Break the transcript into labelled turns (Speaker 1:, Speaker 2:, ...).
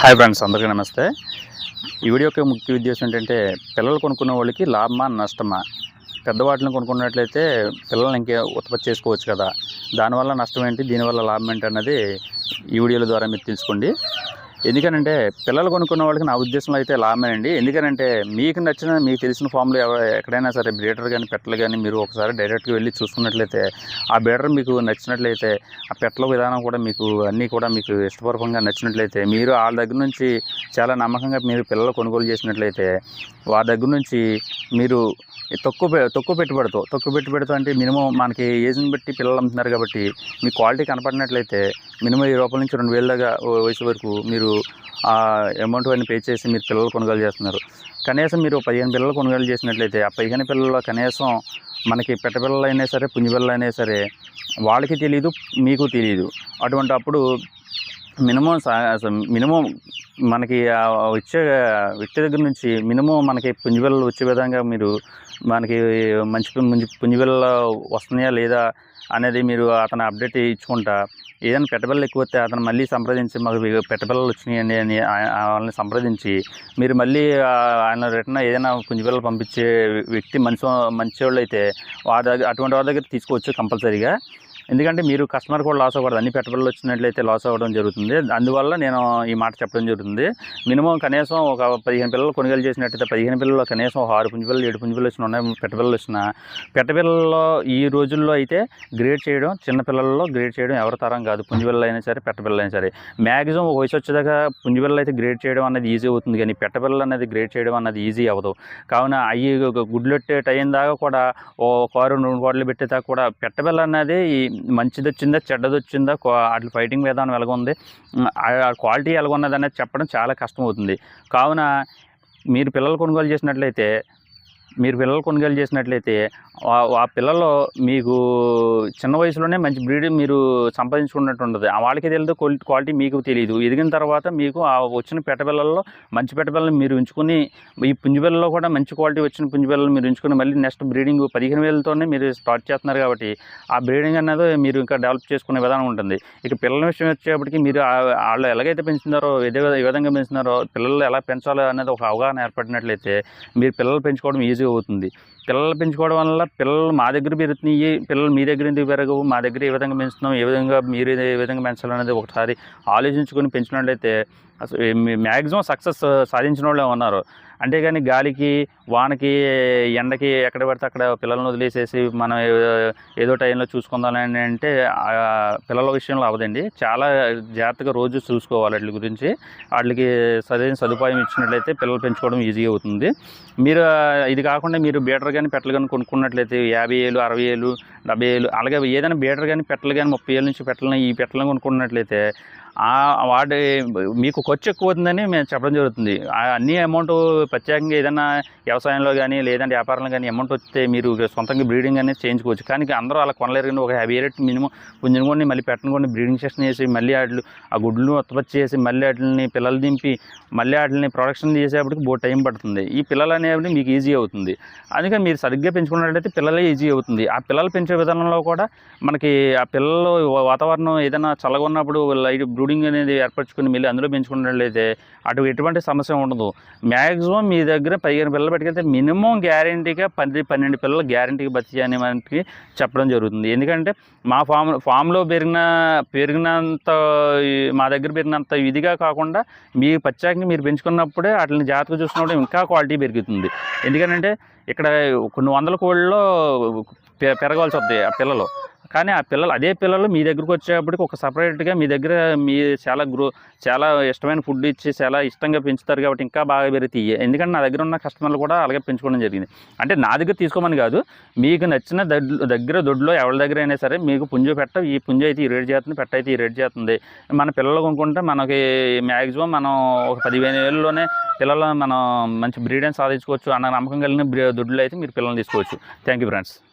Speaker 1: Hi friends అందరికీ నమస్తే. ఈ వీడియో యొక్క ముఖ్య ఉద్దేశం ఏంటంటే పిల్లలు కొనుక్కునే వాళ్ళకి లాభమా నష్టమా? పెద్దవాటిని కొనుక్కున్నట్లయితే పిల్లల్ని ఇంకే ఉత్పత్తి చేసుకోవచ్చు కదా. దానివల్ల నష్టం ఏంటి దీనివల్ల లాభం ఏంటి అన్నది ఈ వీడియోల ద్వారా మీరు తెలుసుకోండి. ఎందుకనంటే పిల్లలు కొనుక్కున్న వాళ్ళకి నా ఉద్దేశంలో అయితే లాభమేనండి ఎందుకనంటే మీకు నచ్చిన మీకు తెలిసిన ఫామ్లో ఎక్కడైనా సరే బ్రీడర్ కానీ పెట్టలు కానీ మీరు ఒకసారి డైరెక్ట్గా వెళ్ళి చూసుకున్నట్లయితే ఆ బ్రీడర్ మీకు నచ్చినట్లయితే ఆ పెట్టల విధానం కూడా మీకు అన్నీ కూడా మీకు ఇష్టపూర్వకంగా నచ్చినట్లయితే మీరు వాళ్ళ దగ్గర నుంచి చాలా నమ్మకంగా మీరు పిల్లలు కొనుగోలు చేసినట్లయితే వారి దగ్గర నుంచి మీరు తక్కువ పె- తక్కువ పెట్టుబడితో తక్కువ పెట్టుబడితో అంటే మినిమం మనకి ఏజ్ని బట్టి పిల్లలు అమ్ముతున్నారు కాబట్టి మీ క్వాలిటీ కనపడినట్లయితే మినిమం ఈ రూపాయల నుంచి రెండు వేల దాకా వయసు వరకు మీరు ఆ అమౌంట్ అన్ని పే చేసి మీరు పిల్లలు కొనుగోలు చేస్తున్నారు. కనీసం మీరు పదిహేను పిల్లలు కొనుగోలు చేసినట్లయితే ఆ పదిహేను పిల్లల్లో కనీసం మనకి పెట్టపిల్లలు అయినా సరే పుంజిపిల్లలు అయినా సరే వాళ్ళకి తెలియదు మీకు తెలియదు అటువంటి అప్పుడు మినిమం మినిమం మనకి వచ్చే వ్యక్తి దగ్గర నుంచి మినిమం మనకి పుంజిపిల్లలు వచ్చే విధంగా మీరు మనకి మంచి పుంజి పుంజిబిల్లలు వస్తున్నాయా లేదా అనేది మీరు అతను అప్డేట్ ఇచ్చుకుంటా. ఏదైనా పెట్టబిల్లలు ఎక్కువ వస్తే అతను మళ్ళీ సంప్రదించి మాకు పెట్టబిల్లలు వచ్చినాయండి అని వాళ్ళని సంప్రదించి మీరు మళ్ళీ ఆయన రిటర్న్ ఏదైనా పుంజిబిల్లలు పంపించే వ్యక్తి మంచి మంచి వాళ్ళు అయితే వారి దగ్గర అటువంటి వాళ్ళ దగ్గర తీసుకోవచ్చు కంపల్సరీగా ఎందుకంటే మీరు కస్టమర్ కూడా లాస్ అవ్వకూడదు. అన్ని పెట్టుబడులు వచ్చినట్లయితే లాస్ అవ్వడం జరుగుతుంది. అందువల్ల నేను ఈ మాట చెప్పడం జరుగుతుంది. మినిమం కనీసం ఒక పదిహేను పిల్లలు కొనుగోలు చేసినట్టయితే పదిహేను పిల్లలు కనీసం ఒక ఆరు పుంజు పిల్లలు ఏడు పుంజు పిల్లలు వచ్చిన ఉన్నాయి పెట్టబిల్లలు వచ్చిన పెట్టబిల్లలో ఈ రోజుల్లో అయితే గ్రేడ్ చేయడం చిన్న పిల్లల్లో గ్రేడ్ చేయడం ఎవరి తరం కాదు. పుంజిపిల్లలు అయినా సరే పెట్టబిల్లలు అయినా సరే. మ్యాక్సిమం ఒక వయసు వచ్చేదాకా పుంజిపిల్లలు అయితే గ్రేడ్ చేయడం అనేది ఈజీ అవుతుంది కానీ పెట్టబిల్లలు అనేది గ్రేడ్ చేయడం అనేది ఈజీ అవ్వదు. కావున అవి గుడ్లెట్టే టైం దాకా కూడా ఓ కారు రెండు కోట్లు పెట్టేదాకా కూడా పెట్టబిల్ల అనేది ఈ మంచిది వచ్చిందా చెడ్డది వచ్చిందా వాటి ఫైటింగ్ విధానం ఎలాగ ఉంది ఆ క్వాలిటీ ఎలాగ ఉన్నది అనేది చెప్పడం చాలా కష్టం అవుతుంది కావున మీరు పిల్లలు కొనుగోలు చేసినట్లయితే మీరు పిల్లలు కొనుగోలు చేసినట్లయితే ఆ- పిల్లలు మీకు చిన్న వయసులోనే మంచి బ్రీడ్ మీరు సంపాదించుకున్నట్టు ఉంటుంది ఆ వాళ్ళకి తెలియదు క్వాలిటీ క్వాలిటీ మీకు తెలియదు ఎదిగిన తర్వాత మీకు ఆ వచ్చిన పెట్టపిల్లల్లో మంచి పెట్టపిల్లలు మీరు ఉంచుకుని ఈ పుంజిపిల్లలో కూడా మంచి క్వాలిటీ వచ్చిన పుంజిపిల్లలు మీరు ఉంచుకుని మళ్ళీ నెక్స్ట్ బ్రీడింగ్ పదిహేను వేలతోనే మీరు స్టార్ట్ చేస్తున్నారు కాబట్టి ఆ బ్రీడింగ్ అనేది మీరు ఇంకా డెవలప్ చేసుకునే విధానం ఉంటుంది. ఇక పిల్లల విషయం వచ్చేప్పటికి మీరు వాళ్ళు ఎలాగైతే పెంచుతున్నారో విధ- ఏ విధంగా పెంచుతున్నారో పిల్లలు ఎలా పెంచాలో అనేది ఒక అవగాహన ఏర్పడినట్లయితే మీరు పిల్లలు పెంచుకోవడం ఈజీ అవుతుంది. పిల్లలు పెంచుకోవడం వల్ల పిల్లలు మా దగ్గర పెరుగుతున్నాయి పిల్లలు మీ దగ్గర ఎందుకు పెరగవు మా దగ్గర ఏ విధంగా పెంచుతున్నాం ఏ విధంగా మీరు ఏ విధంగా పెంచాలనేది ఒకసారి ఆలోచించుకొని పెంచినట్లయితే అసలు మ్యాక్సిమం సక్సెస్ సాధించిన వాళ్ళే ఉన్నారు. అంతేగాని గాలికి వానకి ఎండకి ఎక్కడ పడితే అక్కడ పిల్లలను వదిలేసేసి మనం ఏదో టైంలో చూసుకుందామని అంటే పిల్లల విషయంలో అవదండి చాలా జాగ్రత్తగా రోజు చూసుకోవాలి వాటి గురించి. వాటికి సరైన సదుపాయం ఇచ్చినట్లయితే పిల్లలు పెంచుకోవడం ఈజీ అవుతుంది. మీరు ఇది కాకుండా మీరు బీటర్ కానీ పెట్టలు కానీ కొనుక్కున్నట్లయితే యాభై ఏళ్ళు అరవై ఏళ్ళు డెబ్బై ఏళ్ళు అలాగే ఏదైనా బీటర్ కానీ పెట్టలు కానీ ముప్పై ఏళ్ళ నుంచి పెట్టలను ఈ పెట్టలను కొనుక్కున్నట్లయితే వాడి మీకు ఖర్చు ఎక్కువ అవుతుందని మేము చెప్పడం జరుగుతుంది. ఆ అన్ని అమౌంట్ ప్రత్యేకంగా ఏదైనా వ్యవసాయంలో కానీ లేదంటే వ్యాపారంలో కానీ అమౌంట్ వస్తే మీరు సొంతంగా బ్రీడింగ్ అనేది చేయించుకోవచ్చు. కానీ అందరూ అలా కొనలేరు కానీ ఒక యాభై రేట్ మినిమం పుంజుని కొన్ని మళ్ళీ పెట్టను కొన్ని బ్రీడింగ్ సెక్షన్ చేసి మళ్ళీ వాటిని ఆ గుడ్లు ఉత్పత్తి చేసి మళ్ళీ వాటిని పిల్లలు దింపి మళ్ళీ వాటిని ప్రొడక్షన్ చేసేప్పటికి బో టైం పడుతుంది. ఈ పిల్లలు అనేవి మీకు ఈజీ అవుతుంది. అందుకని మీరు సరిగ్గా పెంచుకున్నట్లయితే పిల్లలే ఈజీ అవుతుంది. ఆ పిల్లలు పెంచే విధానంలో కూడా మనకి ఆ పిల్లలు వాతావరణం ఏదైనా చల్లగా ఉన్నప్పుడు లైట్ బ్రూడింగ్ అనేది ఏర్పరచుకుని మళ్ళీ అందులో పెంచుకున్నట్లయితే అటు ఎటువంటి సమస్య ఉండదు. మ్యాక్సిమం మీ దగ్గర పదిహేను పిల్లలు పెట్టుకెళ్తే మినిమం గ్యారంటీగా పది పన్నెండు పిల్లలు గ్యారంటీగా బతికి అని మనకి చెప్పడం జరుగుతుంది. ఎందుకంటే మా ఫామ్ ఫామ్లో పెరిగిన పెరిగినంత మా దగ్గర పెరిగినంత ఇదిగా కాకుండా మీ పచ్చాకి మీరు పెంచుకున్నప్పుడే వాటిని జాగ్రత్తగా చూసుకున్నప్పుడు ఇంకా క్వాలిటీ పెరుగుతుంది. ఎందుకంటే ఇక్కడ కొన్ని వందల కోళ్ళలో పె- పెరగవలసి వస్తుంది ఆ పిల్లలు. కానీ ఆ పిల్లలు అదే పిల్లలు మీ దగ్గరకు వచ్చేప్పటికి ఒక సపరేట్గా మీ దగ్గర మీ చాలా గ్రో చాలా ఇష్టమైన ఫుడ్ ఇచ్చి చాలా ఇష్టంగా పెంచుతారు కాబట్టి ఇంకా బాగా పెరుగుతాయి. ఎందుకంటే నా దగ్గర ఉన్న కస్టమర్లు కూడా అలాగే పెంచుకోవడం జరిగింది. అంటే నా దగ్గర తీసుకోమని కాదు మీకు నచ్చిన దగ్గర దొడ్లో ఎవరి దగ్గర అయినా సరే మీకు పుంజు పెట్ట ఈ పుంజు అయితే ఈ రేట్ చేస్తుంది పెట్ట అయితే ఈ రేట్ చేస్తుంది. మన పిల్లలు కొనుక్కుంటే మనకి మ్యాక్సిమం మనం ఒక పదిహేను వేలలోనే పిల్లలు మనం మంచి బ్రీడెన్స్ సాధించుకోవచ్చు అన్న నమ్మకం కలిగిన దొడ్లు అయితే మీరు పిల్లల్ని తీసుకోవచ్చు. Thank you friends.